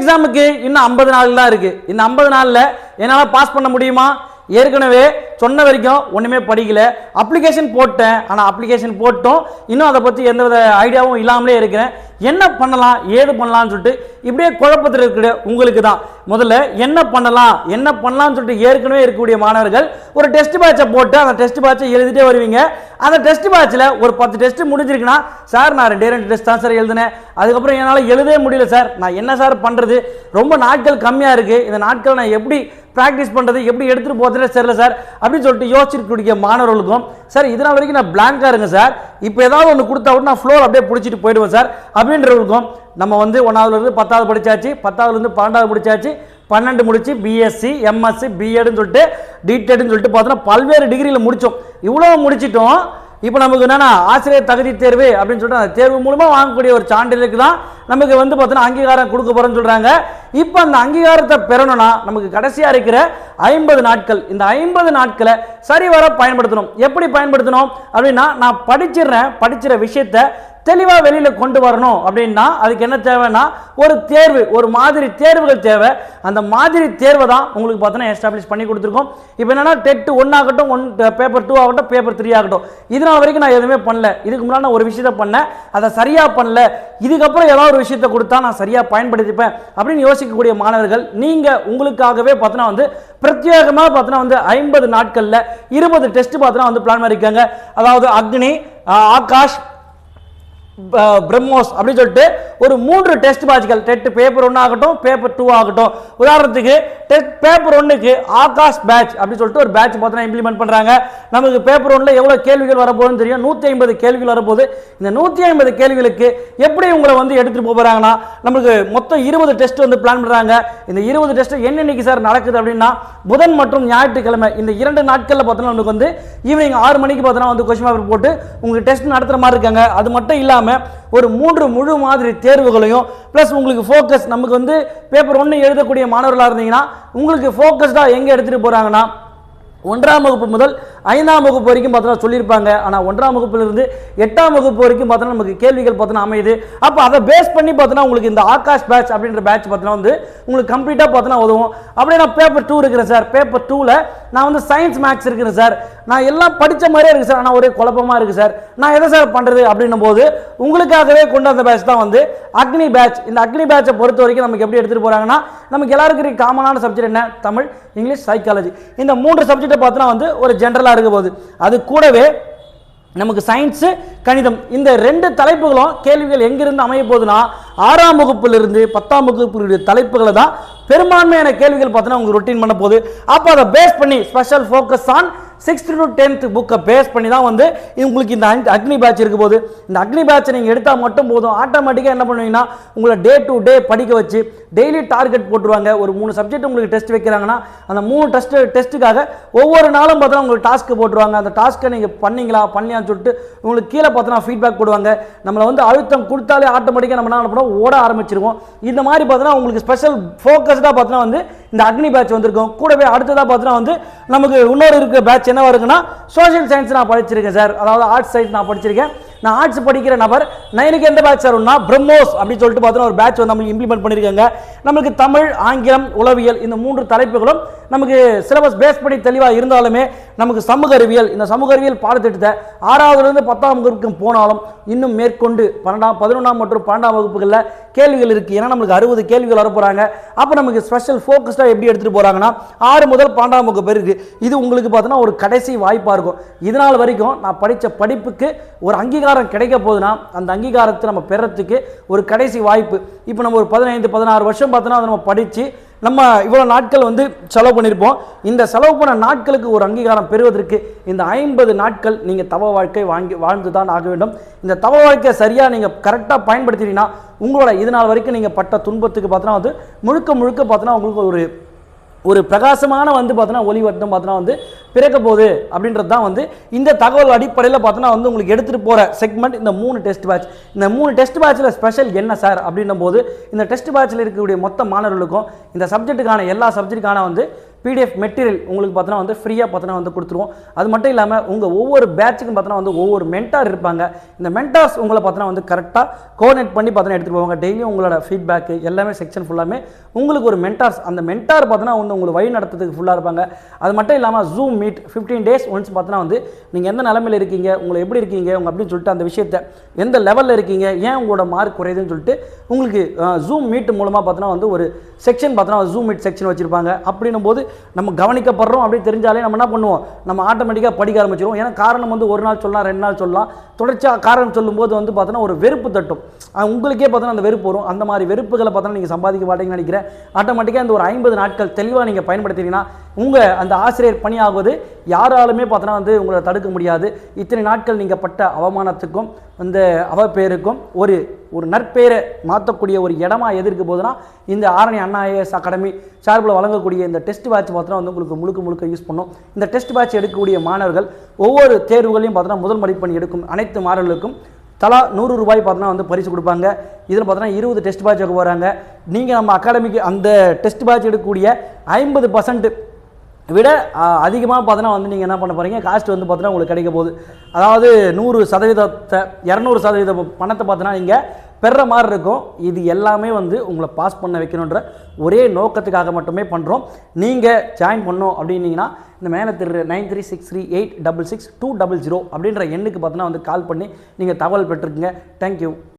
எக்ஸாமுக்கு இன்னும் ஐம்பது நாள் தான் இருக்கு. இந்த ஐம்பது நாளில் என்னால் பாஸ் பண்ண முடியுமா? ஏற்கனவே சொன்ன வரைக்கும் ஒன்றுமே படிக்கல. அப்ளிகேஷன் போட்டேன். ஆனால் அப்ளிகேஷன் போட்டோம். இன்னும் அதை பற்றி எந்தவித ஐடியாவும் இல்லாமலே இருக்கிறேன். என்ன பண்ணலாம் ஏது பண்ணலாம்னு சொல்லிட்டு இப்படியே குழப்பத்தில் இருக்கிற உங்களுக்கு தான். முதல்ல என்ன பண்ணலாம் என்ன பண்ணலாம்னு சொல்லிட்டு ஏற்கனவே இருக்கக்கூடிய மாணவர்கள் ஒரு டெஸ்ட் பேட்சை போட்டு அந்த டெஸ்ட் பேட்சை எழுதிட்டே வருவீங்க. அந்த டெஸ்ட் பேட்சில் ஒரு பத்து டெஸ்ட் முடிஞ்சிருக்குன்னா சார் நான் ரெண்டே ரெண்டு டெஸ்ட் தான் சார் எழுதினேன். அதுக்கப்புறம் என்னால் எழுதவே முடியல சார். நான் என்ன சார் பண்ணுறது ரொம்ப நாட்கள் கம்மியாக இருக்குது இந்த நாட்கள் நான் எப்படி ப்ராக்டிஸ் பண்ணுறது எப்படி எடுத்துகிட்டு போகிறதுல சரியில்ல சார். அப்படின்னு சொல்லிட்டு யோசிச்சிருக்கக்கூடிய மாணவர்களுக்கும் சார் இதனால் வரைக்கும் நான் பிளாங்காக இருங்க சார். இப்போ ஏதாவது ஒன்று கொடுத்தா கூட நான் ஃப்ளோர் அப்படியே பிடிச்சிட்டு போயிடுவேன் சார். அப்படின்றவங்களுக்கும் நம்ம வந்து ஒன்றாவதுலேருந்து பத்தாவது படிச்சாச்சு. பத்தாவதுலேருந்து பன்னெண்டாவது முடிச்சாச்சு. பன்னெண்டு முடித்து பிஎஸ்சி எம்எஸ்சி பிஎட்னு சொல்லிட்டு டிடெட்னு சொல்லிட்டு பார்த்தோன்னா பல்வேறு டிகிரியில் முடித்தோம் இவ்வளோ முடிச்சிட்டோம். இப்போ நமக்கு என்னென்னா ஆசிரியர் தகுதி தேர்வு அப்படின்னு சொல்லிட்டு அந்த தேர்வு மூலமாக வாங்கக்கூடிய ஒரு சான்றிதழுக்கு தான் நமக்கு வந்து பார்த்தோன்னா அங்கீகாரம் கொடுக்க போகிறோன்னு சொல்கிறாங்க இப்போ அந்த அங்கீகாரத்தை பெறணும்னா நமக்கு கடைசியாக இருக்கிற ஐம்பது நாட்கள். இந்த ஐம்பது நாட்களை சரிவர பயன்படுத்தணும். எப்படி பயன்படுத்தணும்? அப்படின்னா நான் படிச்சிடுறேன் படிச்சிற விஷயத்தை தெளிவாக வெளியில் கொண்டு வரணும். அப்படின்னா அதுக்கு என்ன தேவைன்னா ஒரு தேர்வு ஒரு மாதிரி தேர்வுகள் தேவை. அந்த மாதிரி தேர்வை தான் உங்களுக்கு பார்த்தோன்னா எஸ்டாப்ளிஷ் பண்ணி கொடுத்துருக்கோம். இப்போ என்னென்னா டெட்டு ஒன் ஆகட்டும் ஒன் பேப்பர் டூ ஆகட்டும் பேப்பர் த்ரீ ஆகட்டும். இது வரைக்கும் நான் எதுவுமே பண்ணல. இதுக்கு முன்னாடி நான் ஒரு விஷயத்தை பண்ணேன். அதை சரியாக பண்ணல. இதுக்கப்புறம் ஏதாவது ஒரு விஷயத்தை கொடுத்தா நான் சரியாக பயன்படுத்திப்பேன் அப்படின்னு யோசிக்கக்கூடிய மாணவர்கள் நீங்கள் உங்களுக்காகவே பார்த்தோன்னா வந்து பிரத்யேகமாக பார்த்தோன்னா வந்து ஐம்பது நாட்களில் இருபது டெஸ்ட் பார்த்தோன்னா வந்து பிளான் பண்ணியிருக்காங்க அதாவது அக்னி ஆகாஷ் பிரம்மோஸ் அப்படின்னு சொல்லிட்டு ஒரு மூன்று டெஸ்ட் பேட்ச்கள் டெட் பேப்பர் ஒன்று ஆகட்டும் பேப்பர் டூ ஆகட்டும். உதாரணத்துக்கு டெஸ்ட் பேப்பர் ஒன்றுக்கு ஆகாஷ் பேட்ச் அப்படின்னு சொல்லிட்டு ஒரு பேட்ச் பார்த்தோன்னா இம்ப்ளிமெண்ட் பண்ணுறாங்க நமக்கு பேப்பர் ஒன்றில் எவ்வளோ கேள்விகள் வரப்போகுதுன்னு தெரியும்? நூற்றி ஐம்பது கேள்விகள் வரப்போகுது. இந்த நூற்றி ஐம்பது கேள்விகளுக்கு எப்படி உங்களை வந்து எடுத்துகிட்டு போகிறாங்கன்னா நமக்கு மொத்தம் இருபது டெஸ்ட் வந்து பிளான் பண்ணுறாங்க இந்த இருபது டெஸ்ட் என்னென்னைக்கு சார் நடக்குது அப்படின்னா புதன் மற்றும் ஞாயிற்றுக்கிழமை இந்த இரண்டு நாட்களில் பார்த்தோன்னா நமக்கு வந்து ஈவினிங் ஆறு மணிக்கு பார்த்தோன்னா வந்து கொஸ்டின் பேப்பர் போட்டு உங்களுக்கு டெஸ்ட் நடத்துகிற மாதிரி இருக்காங்க. அது மட்டும் இல்லாமல் ஒரு மூன்று முழு மாதிரி தேர்வுகளையும் ப்ளஸ் உங்களுக்கு ஃபோக்கஸ் நமக்கு வந்து பேப்பர் ஒன்று எழுதக்கூடிய மாணவர்களாக இருந்தீங்கன்னா உங்களுக்கு ஃபோக்கஸ்டாக எங்கே எடுத்துகிட்டு போகிறாங்கன்னா ஒன்றாம் வகுப்பு முதல் ஐந்தாம் வகுப்பு வரைக்கும் பார்த்தோன்னா சொல்லியிருப்பாங்க. ஆனால் ஒன்றாம் வகுப்புலேருந்து எட்டாம் வகுப்பு வரைக்கும் பார்த்தோன்னா நமக்கு கேள்விகள் பார்த்தோன்னா அமையுது. அப்போ அதை பேஸ் பண்ணி பார்த்தோன்னா உங்களுக்கு இந்த ஆகாஷ் பேட்ச் அப்படின்ற பேட்ச் பார்த்தோன்னா வந்து உங்களுக்கு கம்ப்ளீட்டாக பார்த்தோன்னா உதவும். அப்படியே நான் பேப்பர் டூ இருக்கிறேன் சார் பேப்பர் டூவில் நான் வந்து சயின்ஸ் மேக்ஸ் இருக்கிறேன் சார் நான் எல்லாம் படித்த மாதிரியே இருக்குது சார் ஆனால் ஒரே குழப்பமாக இருக்குது சார் நான் எதை சார் பண்ணுறது அப்படின்னும் போது உங்களுக்காகவே கொண்டு வந்த பேட்ச் தான் வந்து அக்னி பேட்ச் இந்த அக்னி பேட்சை பொறுத்த வரைக்கும் நமக்கு எப்படி எடுத்துகிட்டு போகிறாங்கன்னா நமக்கு எல்லாருக்கும் காமனான சப்ஜெக்ட் என்ன? தமிழ் இங்கிலீஷ் சைக்காலஜி இந்த மூன்று சப்ஜெக்டை பார்த்தோன்னா வந்து ஒரு ஜென்ரலாக இருக்க போகுது. அது கூடவே நமக்கு சயின்ஸு கணிதம் இந்த ரெண்டு தலைப்புகளும் கேள்விகள் எங்கிருந்து அமைய போகுதுன்னா ஆறாம் வகுப்பிலிருந்து பத்தாம் வகுப்புடைய தலைப்புகளை தான் பெரும்பான்மையான கேள்விகள் பார்த்தோன்னா உங்களுக்கு ரொட்டீன் பண்ண போகுது. அப்போ அதை பேஸ் பண்ணி special focus on sixth to tenth புக்கை பேஸ் பண்ணி தான் வந்து உங்களுக்கு இந்த அக்னி பேட்ச் இருக்க போகுது. இந்த அக்னி பேட்சை நீங்கள் எடுத்தால் மட்டும் போதும். ஆட்டோமேட்டிக்காக என்ன பண்ணுவீங்கன்னா உங்களை டே டு டே படிக்க வச்சு டெய்லி டார்கெட் போட்டுருவாங்க. ஒரு மூணு சப்ஜெக்ட் உங்களுக்கு டெஸ்ட் வைக்கிறாங்கன்னா அந்த மூணு டெஸ்ட் டெஸ்ட்டுக்காக ஒவ்வொரு நாளும் பார்த்தோன்னா உங்களுக்கு டாஸ்க்கு போட்டுருவாங்க. அந்த டாஸ்க்கை நீங்கள் பண்ணீங்களா பண்ணியான்னு சொல்லிட்டு உங்களுக்கு கீழே பார்த்தோன்னா ஃபீட்பேக் போடுவாங்க. நம்மளை வந்து அழுத்தம் கொடுத்தாலே ஆட்டோமேட்டிக்காக நம்ம என்ன பண்ணோம் ஓட ஆரம்பிச்சிருவோம். இந்த மாதிரி பார்த்தோன்னா உங்களுக்கு ஸ்பெஷல் ஃபோக்கஸ்டாக பார்த்தோன்னா வந்து இந்த அக்னி பேட்ச் வந்திருக்கும். கூடவே அடுத்ததாக பார்த்தோன்னா வந்து நமக்கு இன்னொரு இருக்க பேட்ச் என்ன வருதுன்னா சோஷியல் சயின்ஸ் நான் படிச்சிருக்கேன் சார் அதாவது ஆர்ட்ஸ் சயின்ஸ் நான் படிச்சிருக்கேன். நான் ஆர்ட்ஸ் படிக்கிற நபர் நான் எனக்கு எந்த பேட்ச் வரும்னா பிரம்மோஸ் அப்படின்னு சொல்லிட்டு பார்த்தோன்னா ஒரு பேட்ச் வந்து நம்மளுக்கு இம்ப்ளிமெண்ட் பண்ணியிருக்காங்க நமக்கு தமிழ் ஆங்கிலம் உளவியல் இந்த மூன்று தலைப்புகளும் நமக்கு சிலபஸ் பேஸ் பண்ணி தெளிவாக இருந்தாலுமே நமக்கு சமூக அறிவியல் இந்த சமூக அறிவியல் பாடத்திட்டத்தை ஆறாவதுலேருந்து பத்தாம் வகுப்புக்கு போனாலும் இன்னும் மேற்கொண்டு பன்னெண்டாம் பதினொன்றாம் மற்றும் பன்னெண்டாம் வகுப்புகளில் கேள்விகள் இருக்குது ஏன்னா நம்மளுக்கு அறுபது கேள்விகள் வரப்போகிறாங்க அப்போ நமக்கு ஸ்பெஷல் ஃபோக்கஸ்டாக எப்படி எடுத்துகிட்டு போகிறாங்கன்னா ஆறு முதல் பன்னெண்டாம் வகுப்பு இருக்குது இது உங்களுக்கு பார்த்தோன்னா ஒரு கடைசி வாய்ப்பாக இருக்கும். இதனால் வரைக்கும் நான் படித்த படிப்புக்கு ஒரு அங்கீகாரம் கிடைக்க போகுதுன்னா அந்த அங்கீகாரத்தை நம்ம பெறத்துக்கு ஒரு கடைசி வாய்ப்பு. இப்போ நம்ம ஒரு பதினைந்து பதினாறு வருஷம் பார்த்தோன்னா அதை நம்ம படித்து நம்ம இவ்வளோ நாட்கள் வந்து செலவு பண்ணியிருப்போம். இந்த செலவு பண்ண நாட்களுக்கு ஒரு அங்கீகாரம் பெறுவதற்கு இந்த ஐம்பது நாட்கள் நீங்கள் தவ வாழ்க்கை வாங்கி வாழ்ந்து தான் ஆக வேண்டும். இந்த தவ வாழ்க்கையை சரியாக நீங்கள் கரெக்டாக பயன்படுத்திட்டீங்கன்னா உங்களோட இது நாள் வரைக்கும் நீங்கள் பட்ட துன்பத்துக்கு பார்த்தோன்னா வந்து முழுக்க முழுக்க பார்த்தோன்னா உங்களுக்கு ஒரு ஒரு பிரகாசமான வந்து பார்த்தோன்னா ஒளி வட்டம் பார்த்தோன்னா வந்து பிறக்க போகுது அப்படின்றது தான் வந்து இந்த தகவல் அடிப்படையில் பார்த்தோன்னா வந்து உங்களுக்கு எடுத்துகிட்டு போகிற செக்மெண்ட் இந்த மூணு டெஸ்ட் பேட்ச் இந்த மூணு டெஸ்ட் பேட்சில் ஸ்பெஷல் என்ன சார் அப்படின்னும் போது இந்த டெஸ்ட் பேட்சில் இருக்கக்கூடிய மொத்த மாணவர்களுக்கும் இந்த சப்ஜெக்ட்டுக்கான எல்லா சப்ஜெக்ட்டுக்கான வந்து பிடிஎஃப் மெட்டீரியல் உங்களுக்கு பார்த்தோன்னா வந்து ஃப்ரீயாக பார்த்தோன்னா வந்து கொடுத்துருவோம். அது மட்டும் இல்லாமல் உங்கள் ஒவ்வொரு பேட்சுக்கும் பார்த்தோன்னா வந்து ஒவ்வொரு மென்டார் இருப்பாங்க. இந்த மென்டார்ஸ் உங்களை பார்த்தோன்னா வந்து கரெக்டாக கோஆர்டினேட் பண்ணி பார்த்தோன்னா எடுத்துகிட்டு போவாங்க. டெய்லியும் உங்களோட ஃபீட்பேக்கு எல்லாமே செக்ஷன் ஃபுல்லாமே உங்களுக்கு ஒரு மென்டார்ஸ் அந்த மென்டார் பார்த்தோன்னா வந்து உங்களுக்கு வழி நடத்துறதுக்கு ஃபுல்லாக இருப்பாங்க. அது மட்டும் இல்லாமல் Zoom meet fifteen days once பார்த்தோன்னா வந்து நீங்கள் எந்த நிலமையில் இருக்கீங்க உங்களை எப்படி இருக்கீங்க உங்க அப்படின்னு சொல்லிட்டு அந்த விஷயத்தை எந்த லெவலில் இருக்கீங்க ஏன் உங்களோட மார்க் குறையுதுன்னு சொல்லிட்டு உங்களுக்கு ஜூம் மீட் மூலமாக பார்த்தோன்னா வந்து ஒரு செக்ஷன் பார்த்தோன்னா ஜூம் மீட் செக்ஷன் வச்சுருப்பாங்க. அப்படின்னும் போது நம்ம கவனிக்கப்படுறோம் அப்படி தெரிஞ்சாலே நம்ம என்ன பண்ணுவோம்? நம்ம ஆட்டோமேட்டிக்காக படிக்க ஆரம்பிச்சிருவோம். ஏன்னா காரணம் வந்து ஒரு நாள் சொல்லலாம் ரெண்டு நாள் சொல்லலாம். தொடர்ச்சியாக காரணம் சொல்லும்போது வந்து பார்த்தோன்னா ஒரு வெறுப்பு தட்டும். உங்களுக்கே பார்த்தோன்னா அந்த வெறுப்பு வரும். அந்த மாதிரி வெறுப்புகளை பார்த்தோன்னா நீங்கள் சம்பாதிக்க மாட்டேங்கன்னு நினைக்கிறேன். ஆட்டோமேட்டிக்காக இந்த ஒரு ஐம்பது நாட்கள் தெளிவாக நீங்கள் பயன்படுத்தினீங்கன்னா உங்கள் அந்த ஆசிரியர் பணியாகுவது யாராலுமே பார்த்தோன்னா வந்து உங்களை தடுக்க முடியாது. இத்தனை நாட்கள் நீங்கள் பட்ட அவமானத்துக்கும் அந்த அவப்பேருக்கும் ஒரு ஒரு நற்பெயரை மாற்றக்கூடிய ஒரு இடமா எதிர்க்கு போதுன்னா இந்த ஆரணி அண்ணா ஐஏஎஸ் அகாடமி சார்பில் வழங்கக்கூடிய இந்த டெஸ்ட் பேட்ச் பார்த்தோன்னா வந்து உங்களுக்கு முழுக்க முழுக்க யூஸ் பண்ணும். இந்த டெஸ்ட் பேட்ச் எடுக்கக்கூடிய மாணவர்கள் ஒவ்வொரு தேர்வுகளையும் பார்த்தோன்னா முதல் மதிப்பெண் எடுக்கும் அனைத்து மாணவர்களுக்கும் தலா நூறு ரூபாய் பார்த்தோன்னா வந்து பரிசு கொடுப்பாங்க. இதில் பார்த்தோன்னா இருபது டெஸ்ட் பேட்ச் வைக்க போகிறாங்க நீங்கள் நம்ம அகாடமிக்கு அந்த டெஸ்ட் பேட்ச் எடுக்கக்கூடிய ஐம்பது பர்சன்ட் விட அதிகமாக பார்த்தோன்னா வந்து நீங்கள் என்ன பண்ண போகிறீங்க காஸ்ட் வந்து பார்த்தீங்கன்னா உங்களுக்கு கிடைக்க போகுது. அதாவது நூறு சதவீதத்தை இரநூறு சதவீத பணத்தை பார்த்தோன்னா நீங்கள் பெற மாதிரி இருக்கும். இது எல்லாமே வந்து உங்களை பாஸ் பண்ண வைக்கணுன்ற ஒரே நோக்கத்துக்காக மட்டுமே பண்ணுறோம் நீங்கள் ஜாயின் பண்ணோம் அப்படின்னீங்கன்னா இந்த மேலே திரு nine three six three eight double six two double zero அப்படின்ற எண்ணுக்கு பார்த்தோன்னா வந்து கால் பண்ணி நீங்கள் தகவல் பெற்றுக்குங்க. தேங்க்யூ